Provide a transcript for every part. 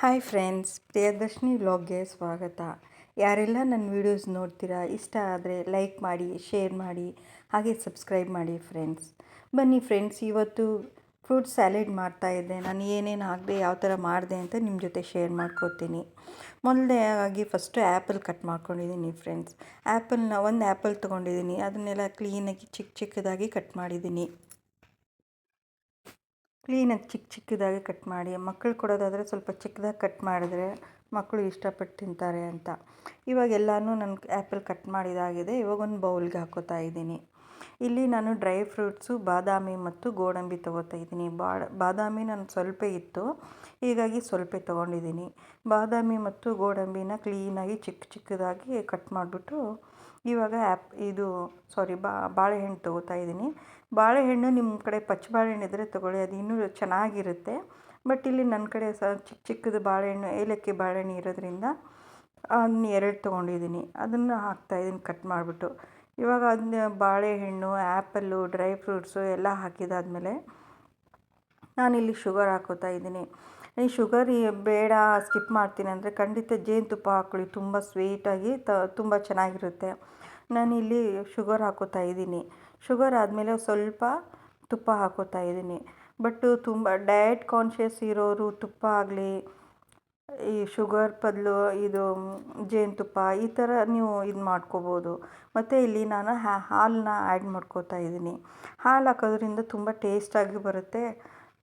Hi friends Priyadarshini ವ್ಲಾಗ್ಗೆ ಸ್ವಾಗತ. ಯಾರೆಲ್ಲ ನನ್ನ ವೀಡಿಯೋಸ್ ನೋಡ್ತೀರಾ, ಇಷ್ಟ ಆದರೆ ಲೈಕ್ ಮಾಡಿ ಶೇರ್ ಮಾಡಿ, ಹಾಗೆ ಸಬ್ಸ್ಕ್ರೈಬ್ ಮಾಡಿ ಫ್ರೆಂಡ್ಸ್ ಬನ್ನಿ ಫ್ರೆಂಡ್ಸ್ ಇವತ್ತು ಫ್ರೂಟ್ ಸ್ಯಾಲೆಡ್ ಮಾಡ್ತಾಯಿದ್ದೆ ನಾನು ಏನೇನು ಹಾಕಿದೆ, ಯಾವ ಥರ ಮಾಡಿದೆ ಅಂತ ನಿಮ್ಮ ಜೊತೆ ಶೇರ್ ಮಾಡ್ಕೋತೀನಿ. ಮೊದಲನೇದಾಗಿ ಫಸ್ಟು ಆ್ಯಪಲ್ ಕಟ್ ಮಾಡ್ಕೊಂಡಿದ್ದೀನಿ ಫ್ರೆಂಡ್ಸ್ ಆ್ಯಪಲ್ನ ಒಂದು ಆ್ಯಪಲ್ ತೊಗೊಂಡಿದ್ದೀನಿ. ಅದನ್ನೆಲ್ಲ ಕ್ಲೀನಾಗಿ ಚಿಕ್ಕ ಚಿಕ್ಕದಾಗಿ ಕಟ್ ಮಾಡಿದ್ದೀನಿ. ಕ್ಲೀನಾಗಿ ಚಿಕ್ಕ ಚಿಕ್ಕದಾಗಿ ಕಟ್ ಮಾಡಿ ಮಕ್ಕಳು ಕೊಡೋದಾದರೆ ಸ್ವಲ್ಪ ಚಿಕ್ಕದಾಗಿ ಕಟ್ ಮಾಡಿದ್ರೆ ಮಕ್ಕಳು ಇಷ್ಟಪಟ್ಟು ತಿಂತಾರೆ ಅಂತ. ಇವಾಗ ಎಲ್ಲನೂ ನನ್ನ ಆ್ಯಪಲ್ ಕಟ್ ಮಾಡಿದಾಗಿದೆ, ಇವಾಗ ಒಂದು ಬೌಲ್ಗೆ ಹಾಕೋತಾ ಇದ್ದೀನಿ. ಇಲ್ಲಿ ನಾನು ಡ್ರೈ ಫ್ರೂಟ್ಸು, ಬಾದಾಮಿ ಮತ್ತು ಗೋಡಂಬಿ ತೊಗೋತಾ ಇದ್ದೀನಿ. ಬಾದಾಮಿ ನಾನು ಸ್ವಲ್ಪ ಇತ್ತು, ಹೀಗಾಗಿ ಸ್ವಲ್ಪ ತೊಗೊಂಡಿದ್ದೀನಿ. ಬಾದಾಮಿ ಮತ್ತು ಗೋಡಂಬಿನ ಕ್ಲೀನಾಗಿ ಚಿಕ್ಕ ಚಿಕ್ಕದಾಗಿ ಕಟ್ ಮಾಡಿಬಿಟ್ಟು ಇವಾಗ ಆ್ಯಪ್ ಇದು, ಸಾರಿ ಬಾಳೆಹಣ್ಣು ತೊಗೋತಾ ಇದ್ದೀನಿ. ಬಾಳೆಹಣ್ಣು ನಿಮ್ಮ ಕಡೆ ಪಚ್ಚ ಬಾಳೆಹಣ್ಣು ಇದ್ದರೆ ತೊಗೊಳ್ಳಿ, ಅದು ಇನ್ನೂ ಚೆನ್ನಾಗಿರುತ್ತೆ. ಬಟ್ ಇಲ್ಲಿ ನನ್ನ ಕಡೆ ಸಹ ಚಿಕ್ಕ ಚಿಕ್ಕದು ಬಾಳೆಹಣ್ಣು, ಏಲಕ್ಕಿ ಬಾಳೆಹಣ್ಣು ಇರೋದ್ರಿಂದ ಅದನ್ನ ಎರಡು ತೊಗೊಂಡಿದ್ದೀನಿ. ಅದನ್ನು ಹಾಕ್ತಾಯಿದ್ದೀನಿ ಕಟ್ ಮಾಡಿಬಿಟ್ಟು. ಇವಾಗ ಅದನ್ನ ಬಾಳೆಹಣ್ಣು, ಆ್ಯಪಲ್ಲು, ಡ್ರೈ ಫ್ರೂಟ್ಸು ಎಲ್ಲ ಹಾಕಿದಾದ್ಮೇಲೆ ನಾನಿಲ್ಲಿ ಶುಗರ್ ಹಾಕೋತಾ ಇದ್ದೀನಿ. ಈ ಶುಗರ್ ಬೇಡ ಸ್ಕಿಪ್ ಮಾಡ್ತೀನಿ ಅಂದರೆ ಖಂಡಿತ ಜೇನುತುಪ್ಪ ಹಾಕ್ಕೊಳ್ಳಿ. ತುಂಬ ಸ್ವೀಟಾಗಿ ತ, ತುಂಬ ಚೆನ್ನಾಗಿರುತ್ತೆ. ನಾನಿಲ್ಲಿ ಶುಗರ್ ಹಾಕೋತಾ ಇದ್ದೀನಿ. ಶುಗರ್ ಆದಮೇಲೆ ಸ್ವಲ್ಪ ತುಪ್ಪ ಹಾಕೋತಾ ಇದ್ದೀನಿ. ಬಟ್ಟು ತುಂಬ ಡಯಟ್ ಕಾನ್ಷಿಯಸ್ ಇರೋರು ತುಪ್ಪ ಆಗಲಿ, ಈ ಶುಗರ್ ಬದಲು ಇದು ಜೇನುತುಪ್ಪ ಈ ಥರ ನೀವು ಇದು ಮಾಡ್ಕೋಬೋದು. ಮತ್ತು ಇಲ್ಲಿ ನಾನು ಹಾಲನ್ನ ಆ್ಯಡ್ ಮಾಡ್ಕೋತಾ ಇದ್ದೀನಿ. ಹಾಲು ಹಾಕೋದ್ರಿಂದ ತುಂಬ ಟೇಸ್ಟಾಗಿ ಬರುತ್ತೆ.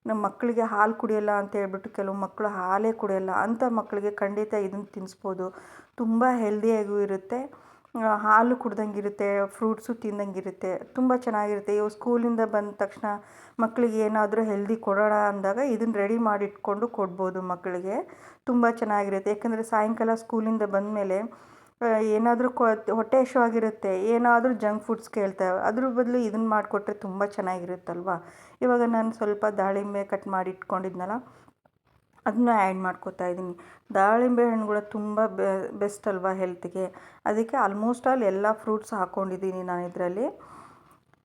ನಮ್ಮ ಮಕ್ಕಳಿಗೆ ಹಾಲು ಕುಡಿಯೋಲ್ಲ ಅಂತ ಹೇಳ್ಬಿಟ್ಟು ಕೆಲವು ಮಕ್ಕಳು ಹಾಲೇ ಕುಡಿಯೋಲ್ಲ ಅಂಥ ಮಕ್ಕಳಿಗೆ ಖಂಡಿತ ಇದನ್ನು ತಿನ್ನಿಸ್ಬೋದು. ತುಂಬ ಹೆಲ್ದಿಯಾಗೂ ಇರುತ್ತೆ. ಹಾಲು ಕುಡ್ದಂಗಿರುತ್ತೆ, ಫ್ರೂಟ್ಸು ತಿಂದಂಗಿರುತ್ತೆ, ತುಂಬ ಚೆನ್ನಾಗಿರುತ್ತೆ. ಇವು ಸ್ಕೂಲಿಂದ ಬಂದ ತಕ್ಷಣ ಮಕ್ಕಳಿಗೆ ಏನಾದರೂ ಹೆಲ್ದಿ ಕೊಡೋಣ ಅಂದಾಗ ಇದನ್ನು ರೆಡಿ ಮಾಡಿ ಇಟ್ಕೊಂಡು ಕೊಡ್ಬೋದು ಮಕ್ಕಳಿಗೆ. ತುಂಬ ಚೆನ್ನಾಗಿರುತ್ತೆ. ಯಾಕಂದರೆ ಸಾಯಂಕಾಲ ಸ್ಕೂಲಿಂದ ಬಂದಮೇಲೆ ಏನಾದರೂ ಕೊ, ಹೊಟ್ಟೆ ಹಸಿವಾಗಿರುತ್ತೆ ಏನಾದರೂ ಜಂಕ್ ಫುಡ್ಸ್ ಕೇಳ್ತೇವೆ ಅದ್ರ ಬದಲು ಇದನ್ನು ಮಾಡಿಕೊಟ್ರೆ ತುಂಬ ಚೆನ್ನಾಗಿರುತ್ತಲ್ವ? ಇವಾಗ ನಾನು ಸ್ವಲ್ಪ ದಾಳಿಂಬೆ ಕಟ್ ಮಾಡಿ ಇಟ್ಕೊಂಡಿದ್ನಲ್ಲ ಅದನ್ನ ಆ್ಯಡ್ ಮಾಡ್ಕೋತಾ ಇದ್ದೀನಿ. ದಾಳಿಂಬೆ ಹಣ್ಣುಗಳು ತುಂಬ ಬೆಸ್ಟ್ ಅಲ್ವಾ ಹೆಲ್ತ್ಗೆ? ಅದಕ್ಕೆ ಆಲ್ಮೋಸ್ಟ್ ಆಲ್ ಎಲ್ಲ ಫ್ರೂಟ್ಸ್ ಹಾಕ್ಕೊಂಡಿದ್ದೀನಿ ನಾನು ಇದರಲ್ಲಿ.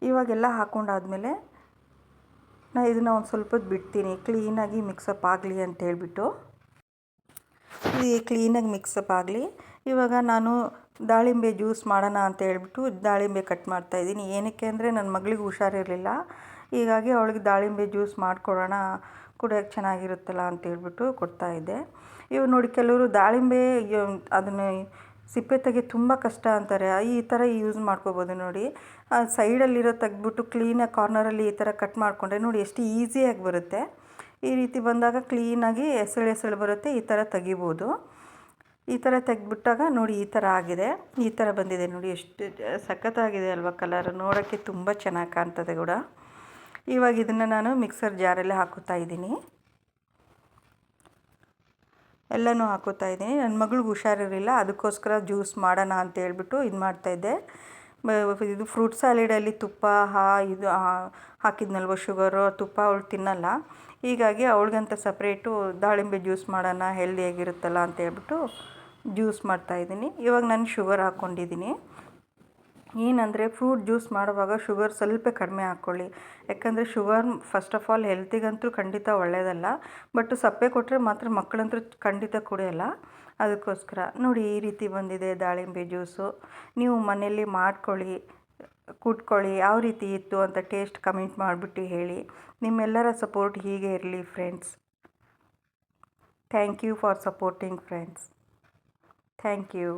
ಇವಾಗೆಲ್ಲ ಹಾಕ್ಕೊಂಡಾದ್ಮೇಲೆ ನಾನು ಇದನ್ನು ಒಂದು ಸ್ವಲ್ಪ ಬಿಡ್ತೀನಿ, ಕ್ಲೀನಾಗಿ ಮಿಕ್ಸಪ್ ಆಗಲಿ ಅಂತ ಹೇಳಿಬಿಟ್ಟು. ಈ ಕ್ಲೀನಾಗಿ ಮಿಕ್ಸಪ್ ಆಗಲಿ ಇವಾಗ ನಾನು ದಾಳಿಂಬೆ ಜ್ಯೂಸ್ ಮಾಡೋಣ ಅಂತ ಹೇಳ್ಬಿಟ್ಟು ದಾಳಿಂಬೆ ಕಟ್ ಮಾಡ್ತಾಯಿದ್ದೀನಿ ಏನಕ್ಕೆ ಅಂದರೆ ನನ್ನ ಮಗಳಿಗೆ ಹುಷಾರಿರಲಿಲ್ಲ. ಹೀಗಾಗಿ ಅವಳಿಗೆ ದಾಳಿಂಬೆ ಜ್ಯೂಸ್ ಮಾಡಿಕೊಡೋಣ ಕುಡಿಯೋಕ್ಕೆ ಚೆನ್ನಾಗಿರುತ್ತಲ್ಲ ಅಂತ ಹೇಳ್ಬಿಟ್ಟು ಕೊಡ್ತಾಯಿದ್ದೆ ಇವು ನೋಡಿ ಕೆಲವರು ದಾಳಿಂಬೆ ಅದನ್ನು ಸಿಪ್ಪೆ ತೆಗೆ ತುಂಬ ಕಷ್ಟ ಅಂತಾರೆ. ಈ ಥರ ಯೂಸ್ ಮಾಡ್ಕೋಬೋದು ನೋಡಿ. ಸೈಡಲ್ಲಿರೋ ತೆಗ್ದ್ಬಿಟ್ಟು ಕ್ಲೀನಾಗಿ ಕಾರ್ನರಲ್ಲಿ ಈ ಥರ ಕಟ್ ಮಾಡಿಕೊಂಡ್ರೆ ನೋಡಿ ಎಷ್ಟು ಈಸಿಯಾಗಿ ಬರುತ್ತೆ. ಈ ರೀತಿ ಬಂದಾಗ ಕ್ಲೀನಾಗಿ ಎಸಳು ಎಸಳು ಬರುತ್ತೆ, ಈ ಥರ ತೆಗಿಬೋದು. ಈ ಥರ ತೆಗೆದ್ಬಿಟ್ಟಾಗ ನೋಡಿ ಈ ಥರ ಆಗಿದೆ. ಈ ಥರ ಬಂದಿದೆ ನೋಡಿ, ಎಷ್ಟು ಸಖತ್ತಾಗಿದೆ ಅಲ್ವಾ ಕಲರ್ ನೋಡೋಕ್ಕೆ ತುಂಬ ಚೆನ್ನಾಗಿ ಕಾಣ್ತದೆ ಕೂಡ. ಇವಾಗ ಇದನ್ನು ನಾನು ಮಿಕ್ಸರ್ ಜಾರಲ್ಲಿ ಹಾಕೋತಾ ಇದ್ದೀನಿ. ಎಲ್ಲನೂ ಹಾಕೋತಾ ಇದ್ದೀನಿ. ನನ್ನ ಮಗಳಿಗೆ ಹುಷಾರಿರಲಿಲ್ಲ, ಅದಕ್ಕೋಸ್ಕರ ಜ್ಯೂಸ್ ಮಾಡೋಣ ಅಂತ ಹೇಳ್ಬಿಟ್ಟು ಇದು ಮಾಡ್ತಾಯಿದ್ದೆ ಇದು ಫ್ರೂಟ್ ಸ್ಯಾಲೆಡಲ್ಲಿ ತುಪ್ಪ, ಹಾ, ಇದು ಹಾಕಿದ್ನಲ್ವ ಶುಗರು ತುಪ್ಪ ಅವಳು ತಿನ್ನಲ್ಲ. ಹೀಗಾಗಿ ಅವಳಿಗಂತ ಸಪ್ರೇಟು ದಾಳಿಂಬೆ ಜ್ಯೂಸ್ ಮಾಡೋಣ ಹೆಲ್ದಿಯಾಗಿರುತ್ತಲ್ಲ ಅಂತ ಹೇಳ್ಬಿಟ್ಟು ಜ್ಯೂಸ್ ಮಾಡ್ತಾಯಿದ್ದೀನಿ ಇವಾಗ ನಾನು ಶುಗರ್ ಹಾಕ್ಕೊಂಡಿದ್ದೀನಿ. ಏನಂದರೆ ಫ್ರೂಟ್ ಜ್ಯೂಸ್ ಮಾಡುವಾಗ ಶುಗರ್ ಸ್ವಲ್ಪ ಕಡಿಮೆ ಹಾಕ್ಕೊಳ್ಳಿ. ಯಾಕಂದರೆ ಶುಗರ್ ಫಸ್ಟ್ ಆಫ್ ಆಲ್ ಹೆಲ್ತಿಗಂತೂ ಖಂಡಿತ ಒಳ್ಳೆಯದಲ್ಲ ಬಟ್ ಸಪ್ಪೆ ಕೊಟ್ಟರೆ ಮಾತ್ರ ಮಕ್ಕಳಂತೂ ಖಂಡಿತ ಕುಡಿಯೋಲ್ಲ. ಅದಕ್ಕೋಸ್ಕರ ನೋಡಿ ಈ ರೀತಿ ಬಂದಿದೆ ದಾಳಿಂಬೆ ಜ್ಯೂಸು. ನೀವು ಮನೆಯಲ್ಲಿ ಮಾಡ್ಕೊಳ್ಳಿ, ಕುಟ್ಕೊಳ್ಳಿ, ಯಾವ ರೀತಿ ಇತ್ತು ಅಂತ ಟೇಸ್ಟ್ ಕಮೆಂಟ್ ಮಾಡಿಬಿಟ್ಟು ಹೇಳಿ. ನಿಮ್ಮೆಲ್ಲರ ಸಪೋರ್ಟ್ ಹೀಗೆ ಇರಲಿ friends thank you for supporting friends thank you